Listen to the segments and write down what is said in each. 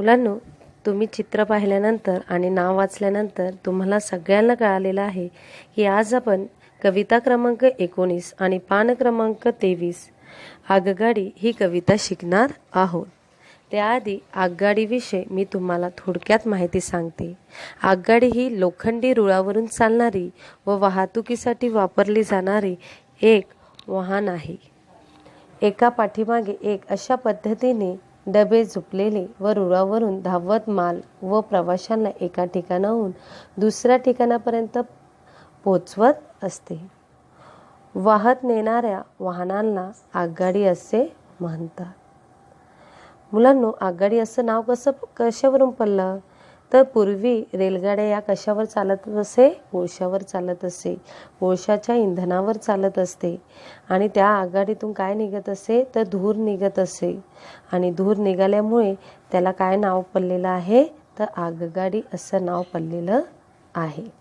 मुलांनो तुम्ही चित्र पाहिल्यानंतर आणि नाव वाचल्यानंतर तुम्हाला सगळ्यांना कळालेलं आहे की आज आपण कविता क्रमांक एकोणीस आणि पान क्रमांक तेवीस आगगाडी ही कविता शिकणार आहोत. त्याआधी आगगाडीविषयी मी तुम्हाला थोडक्यात माहिती सांगते. आगगाडी ही लोखंडी रुळावरून चालणारी व वाहतुकीसाठी वापरली जाणारी एक वाहन आहे. एका पाठीमागे एक अशा पद्धतीने डबे झुपलेले व रुळावरून धावत माल व प्रवाशांना एका ठिकाणाहून दुसऱ्या ठिकाणापर्यंत पोचवत असते. वाहत नेणाऱ्या वाहनांना आगगाडी असे म्हणतात. मुलांनो आगगाडी असं नाव कसं कशावरून पडलं? तर पूर्वी रेलगाड्या या कशावर चालत असे? कोळशावर चालत असे. कोळशाच्या इंधनावर चालत असते. आणि त्या आघाडीतून काय निघत असे? तर धूर निघत असे. आणि धूर निघाल्यामुळे त्याला काय नाव पडलेलं आहे? तर आगगाडी असं नाव पडलेलं आहे.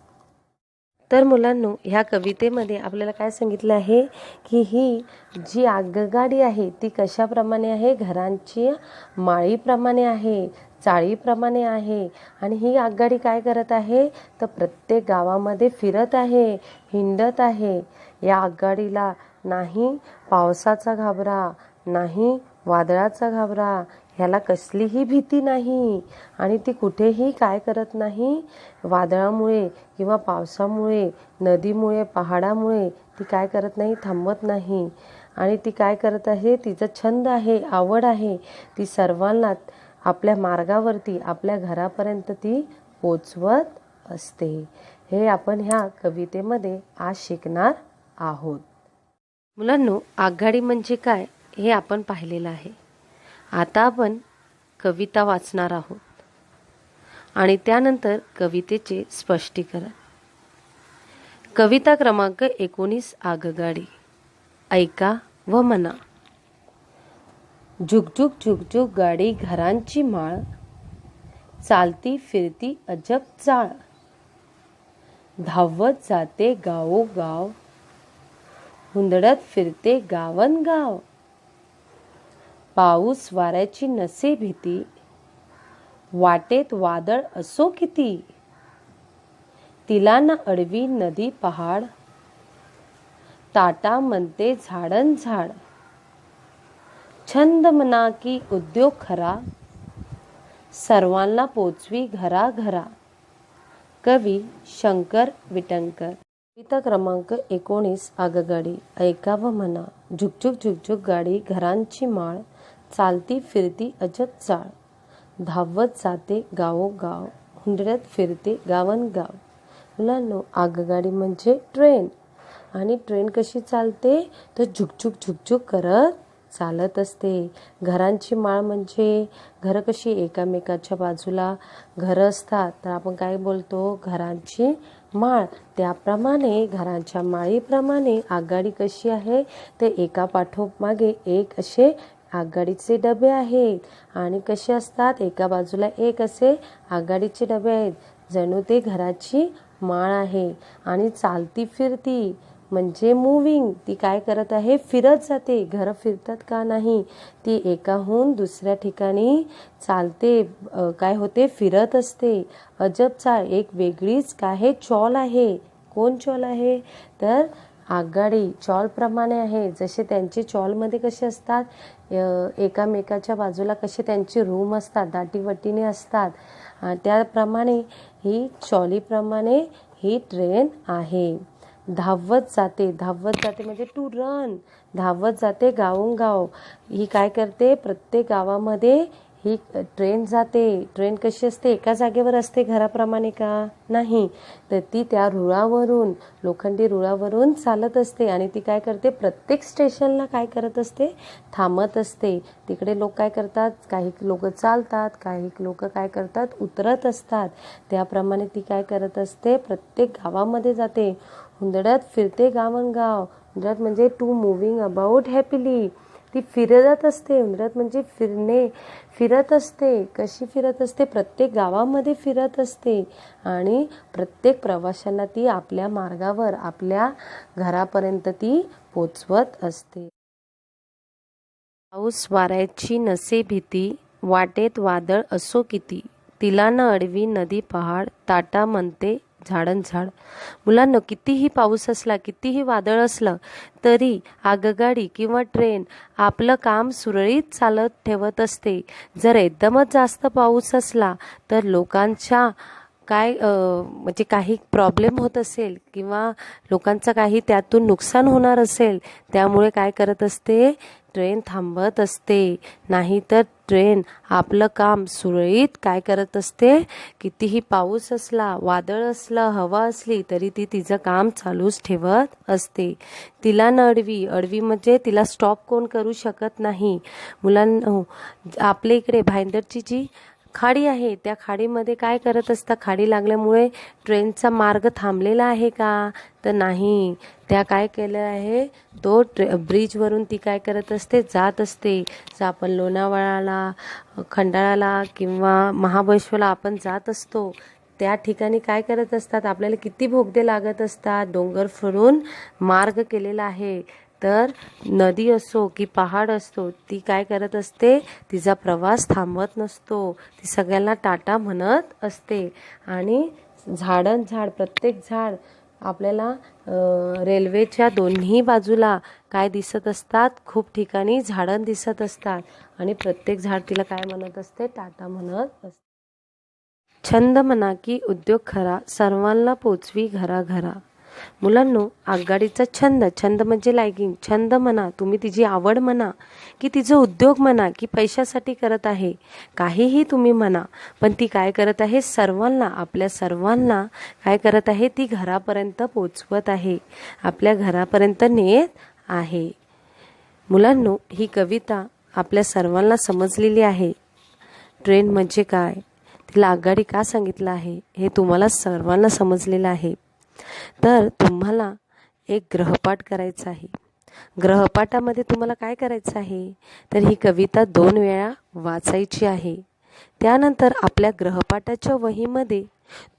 तर मुलांनो ह्या कवितेमध्ये आपल्याला काय सांगितलं आहे? की ही जी आगगाडी आहे ती कशाप्रमाणे आहे? घरांची माळीप्रमाणे आहे. चाळीप्रमाणे आहे. आणि ही आगगाडी काय करत आहे? तर प्रत्येक गावामध्ये फिरत आहे हिंडत आहे. या आगगाडीला नाही पावसाचा घाबरा नाही वादळाचा घाबरा. ह्याला कसलीही भीती नाही. आणि ती कुठेही काय करत नाही? वादळामुळे किंवा पावसामुळे नदीमुळे पहाडामुळे ती काय करत नाही? थांबत नाही. आणि ती काय करत आहे? तिचा छंद आहे आवड आहे. ती सर्वांना आपल्या मार्गावरती आपल्या घरापर्यंत ती पोचवत असते. हे आपण ह्या कवितेमध्ये आज शिकणार आहोत. मुलांनो आघाडी म्हणजे काय हे आपण पाहिलेलं आहे. आता आपण कविता वाचणार आहोत. आणि त्यानंतर कवितेचे स्पष्टीकरण. कविता क्रमांक एकोणीस आगगाडी. ऐका व म्हणा. झुकझुक झुकझुक गाडी घरांची माळ. चालती फिरती अजब चाळ धावत जाते गावोगाव हुंदडत फिरते गावन गाव. पाऊस वाऱ्याची नसे भीती. वाटेत वादळ असो किती. तिला ना अडवी नदी पहाड. ताटा म्हणते झाडन झाड. छंद मना की उद्योग खरा सर्वांना पोचवी घरा घरा. कवी शंकर विटंकर कविता क्रमांक एकोणीस आगगाडी. ऐका व म्हणा झुकझुक झुकझुक गाडी घरांची माळ. चालती फिरती अजब चाळ. धावत जाते गावोगाव हुंडऱ्यात फिरते गावनगाव मुलांनो आगगाडी म्हणजे ट्रेन. आणि ट्रेन कशी चालते? तर झुकझुक झुकझुक करत चालत असते. घरांची माळ म्हणजे घरं कशी एकामेकाच्या बाजूला घरं असतात. तर आपण काय बोलतो? घरांची माळ. त्याप्रमाणे घरांच्या माळीप्रमाणे आघाडी कशी आहे? ते एका पाठोमागे एक असे आघाडीचे डबे आहेत. आणि कसे असतात? एका बाजूला एक असे आघाडीचे डबे आहेत. जणू ते घराची माळ आहे. आणि चालती फिरती म्हणजे मूविंग ती काय करत आहे? फिरत जाते. घरं फिरतात का नाही? ती एकाहून दुसऱ्या ठिकाणी चालते. काय होते? फिरत असते. अजबचा एक वेगळीच काय चॉल आहे. कोण चॉल आहे? तर आगगाडी चॉलप्रमाणे आहे. जसे त्यांचे चॉलमध्ये कसे असतात? एकामेकाच्या बाजूला कसे त्यांचे रूम असतात? दाटीवटीने असतात. त्याप्रमाणे ही चॉलीप्रमाणे ही ट्रेन आहे. धावत जाते धावत जाते म्हणजे टू रन धावत जाते गावोगाव. ही काय करते? प्रत्येक गावामध्ये ही ट्रेन जाते. ट्रेन कशी असते? एका जागेवर असते घराप्रमाणे का? नाही. तर ती त्या रुळावरून लोखंडी रुळावरून चालत असते आणि ती काय करते? प्रत्येक स्टेशनला काय करत असते? थांबत असते. तिकडे लोक काय करतात? काही लोक चालतात काही लोक काय करतात? उतरत असतात. त्याप्रमाणे ती काय करत असते? प्रत्येक गावामध्ये जाते. हुंदडत फिरते गावन गाव म्हणजे टू मुव्हिंग अबाउट हॅपीली ती फिरत असते. उंदरात म्हणजे फिरणे फिरत असते. कशी फिरत असते? प्रत्येक गावामध्ये फिरत असते. आणि प्रत्येक प्रवाशांना ती आपल्या मार्गावर आपल्या घरापर्यंत ती पोचवत असते. पाऊस वाऱ्याची नसे भीती वाटेत वादळ असो किती तिला न अडवी नदी पहाड ताटा म्हणते झाडन झाड. मुलांना कितीही पाऊस असला कितीही वादळ असलं तरी आगगाडी किंवा ट्रेन आपलं काम सुरळीत चालत ठेवत असते. जर एकदमच जास्त पाऊस असला तर लोकांच्या काय म्हणजे काही प्रॉब्लेम होत असेल किंवा लोकांचं काही त्यातून नुकसान होणार असेल त्यामुळे काय करत असते? ट्रेन थांबत असते. नाहीतर ट्रेन आपलं काम सुरळीत काय करत असते? कितीही पाऊस असला वादळ असलं हवा असली तरी ती तिचं काम चालूच ठेवत असते. तिला न अडवी अडवी म्हणजे तिला स्टॉप कोण करू शकत नाही. मुलांना हो, आपल्या इकडे भाईंदरची जी खाडी आहे. त्या खाडीमध्ये काय करत असता? खाडी लागल्यामुळे ट्रेनचा मार्ग थांबलेला आहे का? तर नाही. त्या काय केलं आहे? तो ट्रे ब्रिजवरून ती काय करत असते? जात असते. जर आपण लोणावळाला खंडाळाला किंवा महाबळेश्वरला आपण जात असतो. त्या ठिकाणी काय करत असतात? आपल्याला किती भोगदे लागत असतात? डोंगर फिरून मार्ग केलेला आहे. तर नदी असो की पहाड असतो ती काय करत असते? तिचा प्रवास थांबत नसतो. ती सगळ्यांना टाटा म्हणत असते. आणि झाडं झाड प्रत्येक झाड आपल्याला रेल्वेच्या दोन्ही बाजूला काय दिसत असतात? खूप ठिकाणी झाडं दिसत असतात. आणि प्रत्येक झाड तिला काय म्हणत असते? टाटा म्हणत असते. छंद म्हणा की उद्योग खरा सर्वांना पोचवी घरा घरा मुलांनो आगगाडीचा छंद छंद म्हणजे लायकिंग छंद म्हणा तुम्ही तिची आवड म्हणा की तिचं उद्योग म्हणा की पैशासाठी करत आहे काहीही तुम्ही म्हणा पण ती काय करत आहे? सर्वांना आपल्या सर्वांना काय करत आहे? ती घरापर्यंत पोचवत आहे. आपल्या घरापर्यंत नेत आहे. मुलांनो ही कविता आपल्या सर्वांना समजलेली आहे. ट्रेन म्हणजे काय? तिला आगगाडी का सांगितलं आहे? हे तुम्हाला सर्वांना समजलेलं आहे. तर तुम्हाला एक ग्रहपाठ करायचा आहे. ग्रहपाठामध्ये तुम्हाला काय करायचं आहे? तर ही कविता दोन वेळा वाचायची आहे. त्यानंतर आपल्या ग्रहपाठाच्या वहीमध्ये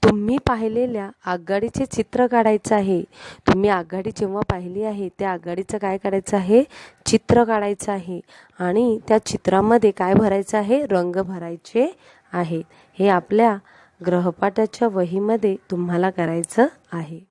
तुम्ही पाहिलेल्या आघाडीचे चित्र काढायचं आहे. तुम्ही आघाडी जेव्हा पाहिली आहे त्या आघाडीचं काय काढायचं आहे? चित्र काढायचं आहे. आणि त्या चित्रामध्ये काय भरायचं आहे? रंग भरायचे आहे हे आपल्या ग्रहपाठाच्या वहीमध्ये तुम्हाला करायचं आहे.